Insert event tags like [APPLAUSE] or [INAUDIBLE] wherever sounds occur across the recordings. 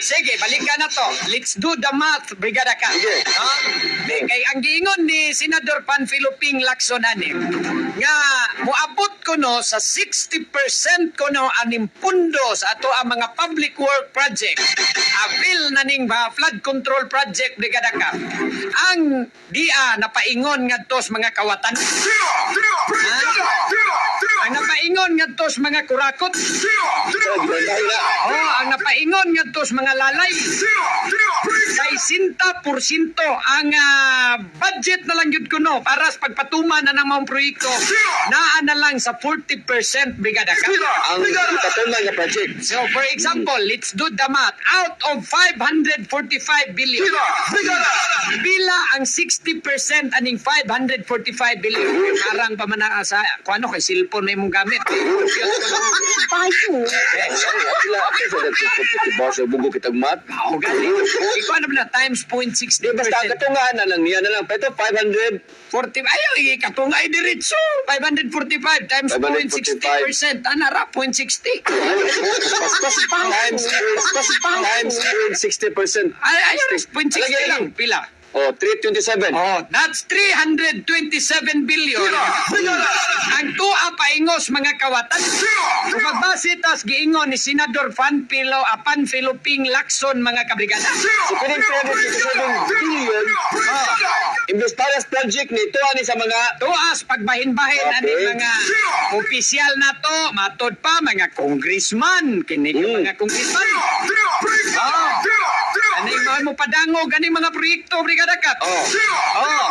Sige, balikan na to. Let's do the math, Brigada ka. Sige. No? Kay ang giingon ni Senador Panfilo Ping Lacson ani nga moabot ko no sa 60% ko no aning pundo sa ato ang mga public work project. Apil na ning mga flood control project Brigada ka. Ang dia napaingon ngadto sa mga kawatan. Ang ngadtos mga kurakot. Oh, ang napaingon ngadtos mga lalay. Zero! Zero! 60% ang uh, budget na lang yun ko no para sa pagpatuman na ng mga proyekto naa na lang sa 40% brigada ka. Ang itatunan nga project. So for example, let's do the math. Out of 545 billion, bila ang 60% aning 545 billion karang pa man sa kuno kay cellphone may mong gamit. Payo. Sila ako sa dapat sa boss bugo kitang mat. Ako gani. Ikaw ano ba na times 0.60%. Di basta katungaan na lang niya na lang. Pero 500. 40, ayaw, ikatungay diretso. 545 times 0.60%. 545. Ana ra, 0.60. Paspas times times 60%. Ay, ayaw, 0.60 Alagay lang. lang. Pila. Oh, 327. Oh, that's 327 billion. Ang tuwa paingos mga kawatan. Kung magbase tas giingon ni Senador Panfilo, uh, Panfilo Ping Lacson mga kabrigada. So, piling 327 billion. Oh, Imbes para sa project ni ito ani sa mga tuas pagbahin-bahin Okay. ani mga opisyal na to, matod pa mga congressman, kini Mm. mga congressman. Oh. Ani mga mo padangog ani mga proyekto brigada kat. Oh. Oh.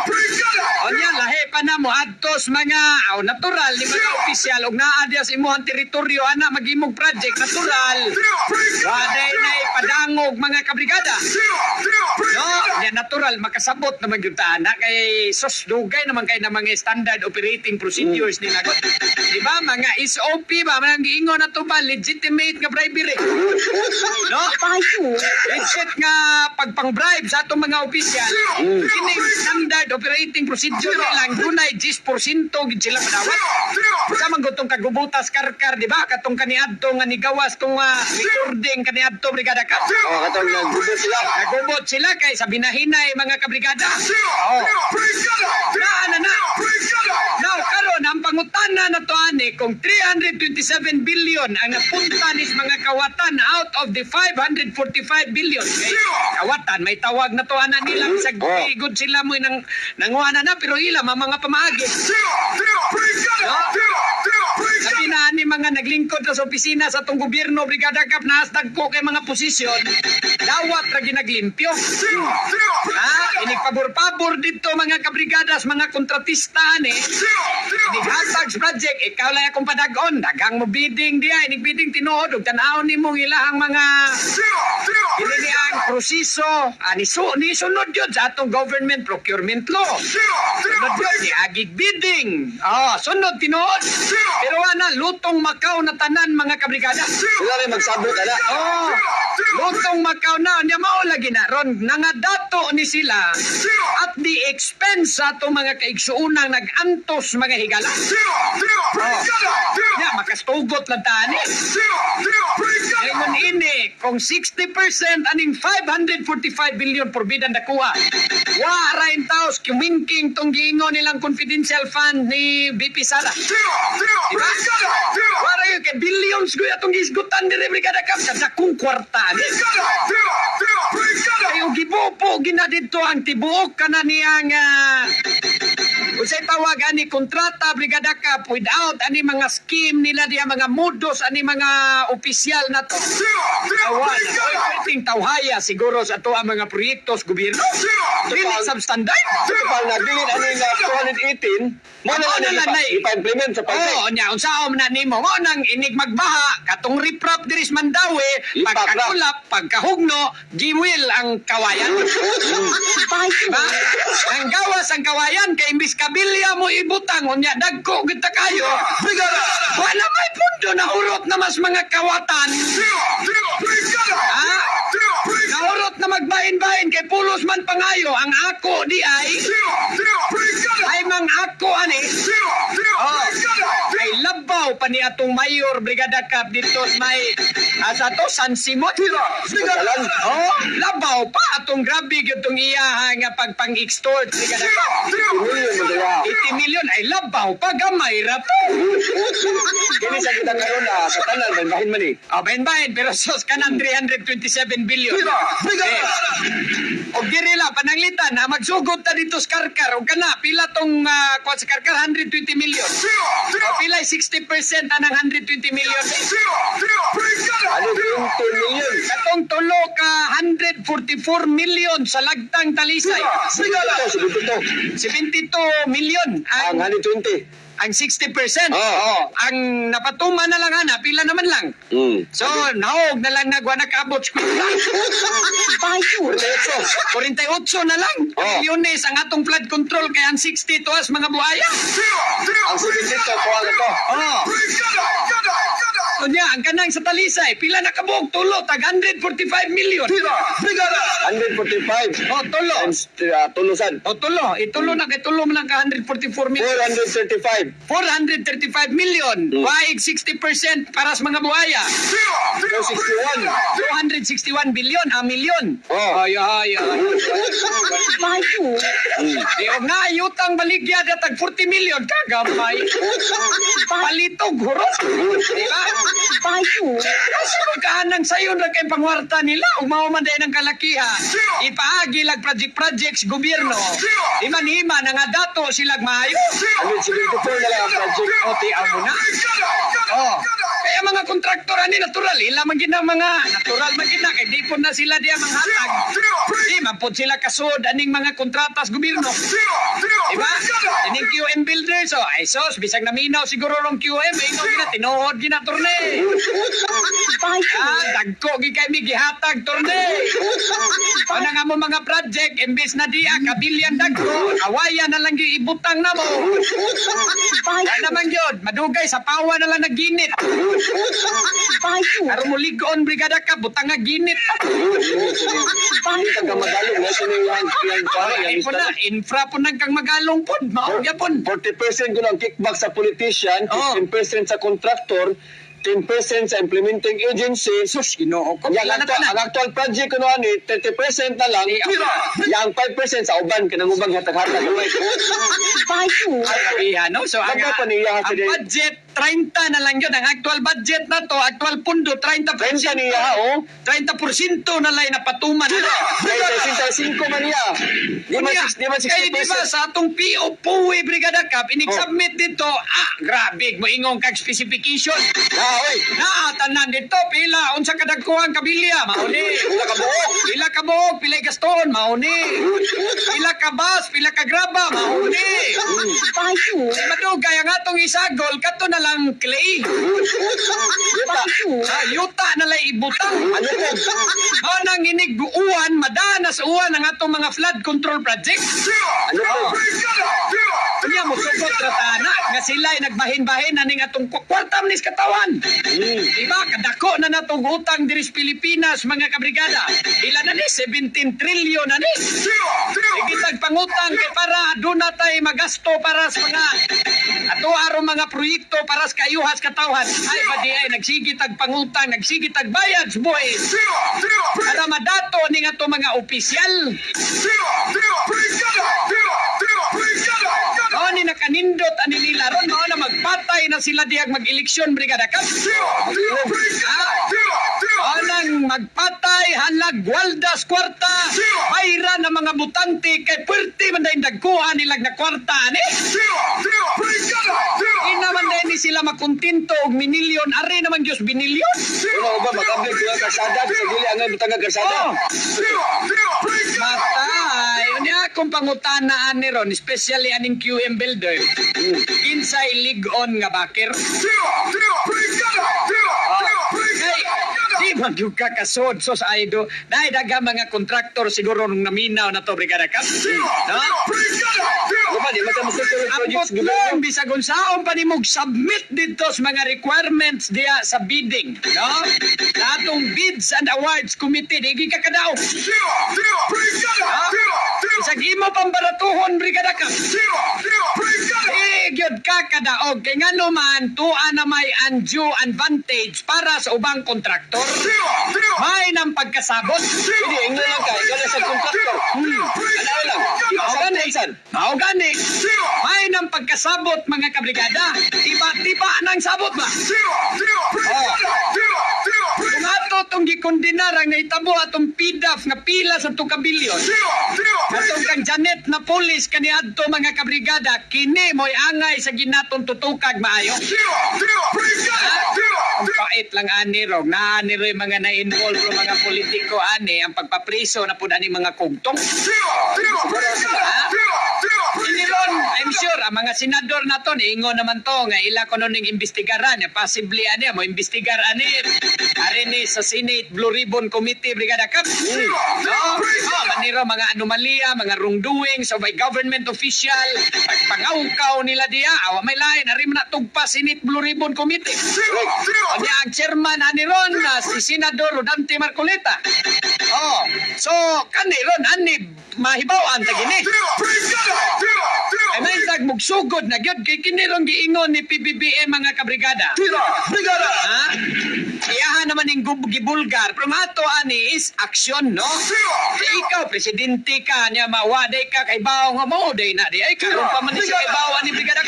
Onya lahi pa na mo adtos mga aw natural ni mga opisyal og naa diya sa imong teritoryo ana magimog project natural. Waday na padangog mga kabrigada. No, ya natural makasabot naman yung taana kay sos dugay naman kay na mga standard operating procedures nila. Di ba mga SOP ba mga giingon na to ba legitimate nga bribery. [LAUGHS] No? Legit nga pagpang-bribe sa atong mga opisyal. Kini standard operating procedure lang dunay 10% gid sila padawat. Sa man gutong kagubutas karkar, di ba? Katong kaniadto nga nigawas tong uh, recording kaniadto brigada ka. Oh, katong nagbubo sila. Nagubot sila kay sa binahinay mga kabrigada. Oh. Na na na. Karon ang pangutana na to ani kung 327 billion ang napunta ni mga kawatan out of the 545 billion. Kay kawatan may tawag na to ana nila. Sa good sila mo nang nanguana na pero ila mga pamaagi. Sabi na ni mga naglingkod sa opisina sa tong gobyerno brigada kap nasdag ko kay mga posisyon dawat ra ginaglimpyo. Ha? Inig pabor-pabor dito mga kabrigadas, mga kontratista ni. Inig hashtags project, ikaw lang akong padagon. Dagang mo bidding diya, inig bidding tinuod. Ug tanaw ni mong ilahang mga Dili ni ang proseso, ani su ni sunod yun sa atong government procurement law. Sunod yun ni agig bidding. Oh, sunod tinuod. Pero ana lutong Macau na tanan mga kabrigada. Sila rin magsabot ana. Oh, lutong Macau na nya mao lagi na ron. Nangadato ni sila at the expense sa atong mga kaigsuunang nagantos mga higala. Nya makastugot lang tani. Ngayon ini, kung 60% aning 545 billion porbidan nakuha. Wa rain taos kumingking tong giingon nilang confidential fund ni BP Sara. Diba? Wala yun kay billions ko atong gisgutan ni Brigada Cap sa dakong kwarta. Kayo gibupo gina dito ang tibuok kana niyang uh, Usay tawag ani kontrata Brigada Cap without ani mga scheme nila diya mga modus ani mga opisyal na to. Awan, pwedeng tawhaya siguro sa to ang mga proyekto sa gobyerno. Dili substandard. Ito pa nagdilin ani nga 218. Mo na na nay? ipa-implement sa project. Oo, nya unsaon na nimo mo nang inig magbaha katong riprap diris Mandawi pagkakulap pagkahugno giwil ang kawayan. Ba? Ang gawas ang kawayan kay imbis kabilya mo ibutang unya dagko kita kayo. Bigara. Wala may pundo na urot na mas mga kawatan. Ha? Naurot na magbahin-bahin kay pulos man pangayo ang ako di ay ay mang ako ani. Oh, kay labaw pa ni atong mayor Brigada Cap dito sa may asa to San Simon. Oh, labaw pa atong grabe gyud iya nga pagpang-extort Brigada Cap. Million mo dala. 80 million ay labaw pa gamay ra to. Kini sa kita karon na sa tanan may bahin man eh. Oh, bahin-bahin, pero sos ka ng 327 billion. Eh, o girila, pananglitan, ha, magsugod ta dito sa karkar. O kana, pila tong uh, sa karkar, 120 million. O pila, 60% anang 120 million. Ano 20 million? Katong tulo ka 144 million sa lagtang talisay. Ito, sabi ko to. 72 million Ang ang, 120. Ang 60%. Oo. Oh, ang napatuma na lang ana, pila naman lang. Hmm. So, naog na lang nagwa nakabot sa kwenta. Payo. 48 na lang. Oh. Milyones ang atong flood control kaya ang 60 to as mga buhaya. Ang 70 to, kuha na to. Oh. So niya, ang kanang sa talisay, pila na kabuok tulo, tag 145 million. 145. Oh, tulo. Times uh, tulusan. O tulo, itulo na kay tulo mo lang ka 144 million. 435. 435 million. Hmm. Waig 60% para sa mga buhaya. 461. 261 billion, ah, milyon. Oh. Ay, ay, ay. Payo. Di og nga ayutang baligya na tag 40 million kagamay. Palitog hurot. Di ba? Payo. Kasi magkahanang sayon ra kay pangwarta nila ug mao man ng kalakiha. Ipaagi lag project projects gobyerno. Iman hima na nga dato silag maayo. Ano 74 na lang ang project. O ti amo na. Oh. Kaya mga kontraktor ani natural ila man gina mga natural man gina kay di po na sila diya manghatag. Di man po sila kasud aning mga kontratas gobyerno. Diba? Ining QM builders, oh, ay sos, bisag naminaw siguro rong QM, ingaw gina, tinuhod gina torne. Payo. Ah, dagko gi kay mi gihatag torne. Ano nga mo mga project, imbis na diya, kabilyan dagko, awaya na lang yung ibutang na mo. Kaya naman yun, madugay sa pawa na lang naginit. Payo. Aron mo ligon, brigada ka, butang nga ginit. Hindi ka magalong. Na. Ay Yung po na, infra po nang kang magalong po, maugya po. 40% ko ng kickback sa politician, Oh. 15% sa contractor, 10% sa implementing agency. Sus, ginoo ko, actual, ang tanan. actual project ko noon ni 30% na lang. Yang 5% sa uban kanang ubang hatag-hatag. Payo. Sabihan, no? So, ang, pa ang di- budget, 30 na lang yun. Ang actual budget na to, actual pundo, 30%. 30 niya, oh. 30% na lang napatuman. Dahil sa 65 man niya. Di man Kunya, 6 di man kaya di ba 60%. sa atong PO Puwi Brigada Cup, inig-submit dito, ah, grabe, mo ingong kag specification. Ah, oy. Naatanan dito, pila, unsa kadagkuhan kabilya, mauni. Wala ka buok. Pila ka buhok, pila gaston, mauni. Pila ka bas, pila ka graba, mauni. Payo. Madugay ang atong isagol, kato na lang clay. [LAUGHS] Ah, yuta na lang ibutang. Ano? Mao nang inig uwan, madanas uwan ang atong mga flood control project. Ano po? Kanya mo sugot ratana nga sila ay nagbahin-bahin na ning atong kwarta manis katawan. Hmm. Diba? Kadako na natong utang diri sa Pilipinas mga kabrigada. Ila na ni 17 trillion na ni. Igitag pangutang kay para doon natay magasto para sa mga ato aron mga proyekto para sa kayuhas katawhan. Ay ba di ay nagsigitag pangutang, nagsigitag bayad boy. Para madato ning ato mga opisyal. Mao ni nakanindot ani nila ron mao na magpatay na sila diag mag-eleksyon brigada kap. Mao nang magpatay halag waldas kwarta. Mayra na mga butante kay puwerte man dahil dagkuhan nilag na kwarta ani. Ina man ni sila makontinto og minilyon ari naman Dios binilyon. Wala ba makablik ko kasada sa dili ang butang kasada. Oh. Matay. Unya akong pangutanaan ni ron, especially aning QM builder. Kinsay ligon nga. Hey, di man yung kakasod sos aido. Dahil daga mga kontraktor siguro nung naminaw na to, Brigada. No? Ano ba di man sa mga Ambot lang, bisag unsaon pa ni submit dito sa mga requirements diya sa bidding. No? Sa atong bids and awards committee, di ka kadaog. Bisag imo pambaratuhon, Brigada Kap. Eh, gyud ka kadaog kay nga naman tuwa na may undue advantage para sa ubang kontraktor. May nang pagkasabot. Hindi, ingno lang ka. Ikaw sa kontraktor. Hmm. Ano lang? Mao gani. Isan. Mao gani. May nang pagkasabot mga kabrigada. Tiba-tiba nang sabot ba? Oh. Kung ato tong gikondenar ang naitabo atong PDAF nga pila sa tukabilyon. Atong kang Janet na polis kaniadto mga kabrigada kini mo'y angay sa ginatong tutukag maayo. Ang pait lang ani rog na ani ro mga na-involve ro mga politiko ani ang pagpapriso na pud ani mga kugtong. Iniron, I'm sure, ang mga senador na to, niingon naman to, nga ila ko nun imbestigaran, ya, possibly, ano, mo imbestigar, ani, ari ni sa Senate Blue Ribbon Committee, Brigada Cap. No? Oh, maniro, mga anomalya, mga wrongdoing sa by government official, pagpangawkaw nila diya, awa may lain, ari na tugpa Senate Blue Ribbon Committee. Kanya ang chairman ani ron, na si Senador Rodante Marcoleta. Oh, so, kaniron, ani, mahibawan, tagini. Ay mugsugod na gyud kay kini rong giingon ni PBBM mga kabrigada. Tira! Brigada! Ha? Iyahan naman ning gibulgar. Pero mato ani is action, no? Kay ikaw, presidente ka, niya mawaday ka kay bawo nga mo, day na di. Ay, karon pa man siya kay bawo ni Brigada.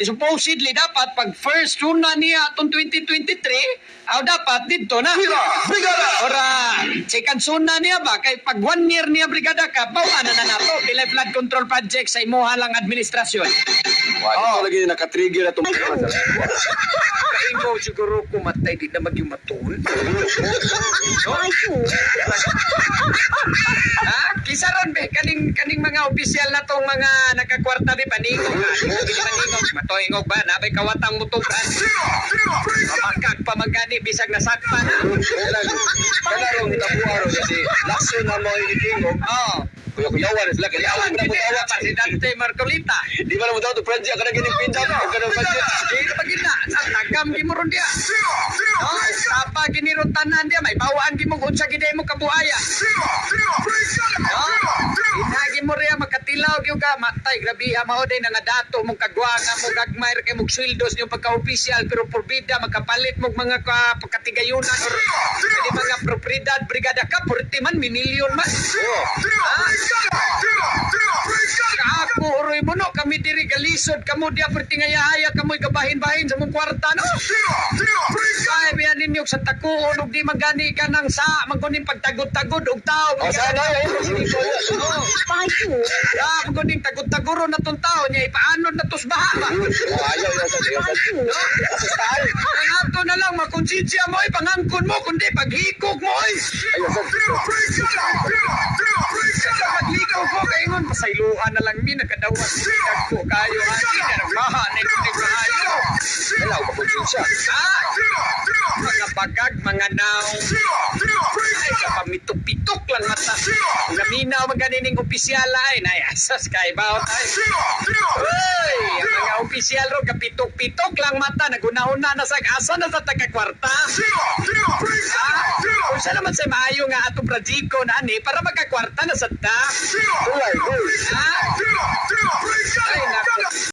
Eh, Supposedly, dapat pag first runa niya atong 2023, aw dapat dito na. Tira! Brigada! Ora, second suna niya ba? Kay pag one year niya Brigada Kap, bawa na na nato. Pilay flood control project sa imuha lang administrasyon. Wala oh. lagi nakatrigger atong [LAUGHS] Kaingo siguro kumatay, di na magyong matul. Payo. [LAUGHS] ha? Kisaron be, kaning, kaning mga opisyal na tong mga nakakwarta di paningog ha. Di mo gini maningog. Matoingog ba? Nabay kawatang mutukan. Pamakag pamagani, bisag nasakpan ha. Kanarong nabuaro kasi laso na mo itingog. Oh. Kuya-kuyawan sila kaya Yawan awan na gini mo na Presidente Marcolita. Di ba na mo daw to project kana gini pinjam o kana budget. Di na magina. Ang tagam gimuron dia. No, tapa giniro tanan dia may bawaan gimo unsa gid mo kabuaya. No? Inagi mo riya makatilaw gyud ka. Matay grabe ha mao day nga dato mong kagwanga mo gagmay ra kay mong sweldos niyo pagka-opisyal pero porbida makapalit mo mga ka, pagkatigayunan or di mga propriedad brigada ka 40 man minilyon man. Kaako oroy mo no kami diri galisod kamo dia pertingaya-haya kamoy gabahin-bahin sa mong kwarta no. Ay biyan ninyo sa takuon ug di magani ka nang sa magkuning pagtagod-tagod og tao. O sana ay Oh. Payo. Ah, magkuning tagod-taguro na tong tao niya ipaano na tos baha ba. ayaw ya sa diya. Payo. Ang ato na lang makonsensya mo ipangangkon mo kundi paghikog mo ay. Ayaw sa Paghikaw ko kaingon pasayloan na lang mi nakadawat ko kayo ani na baha na kundi kayo. Wala ko konsensya. Ah, mga bagag, mga naong. Ay, kapamitok-pitok lang mata. Ang gaminaw maganing opisyal [LAUGHS] ay, nayasas kay bawat ay. Ang mga opisyal ro, kapitok-pitok lang mata, nagunahon na sa asa na sa tagakwarta. Ah, kung siya naman sa maayo nga atong projiko na ani, para magkakwarta na sa ta. Ah, ay, nako.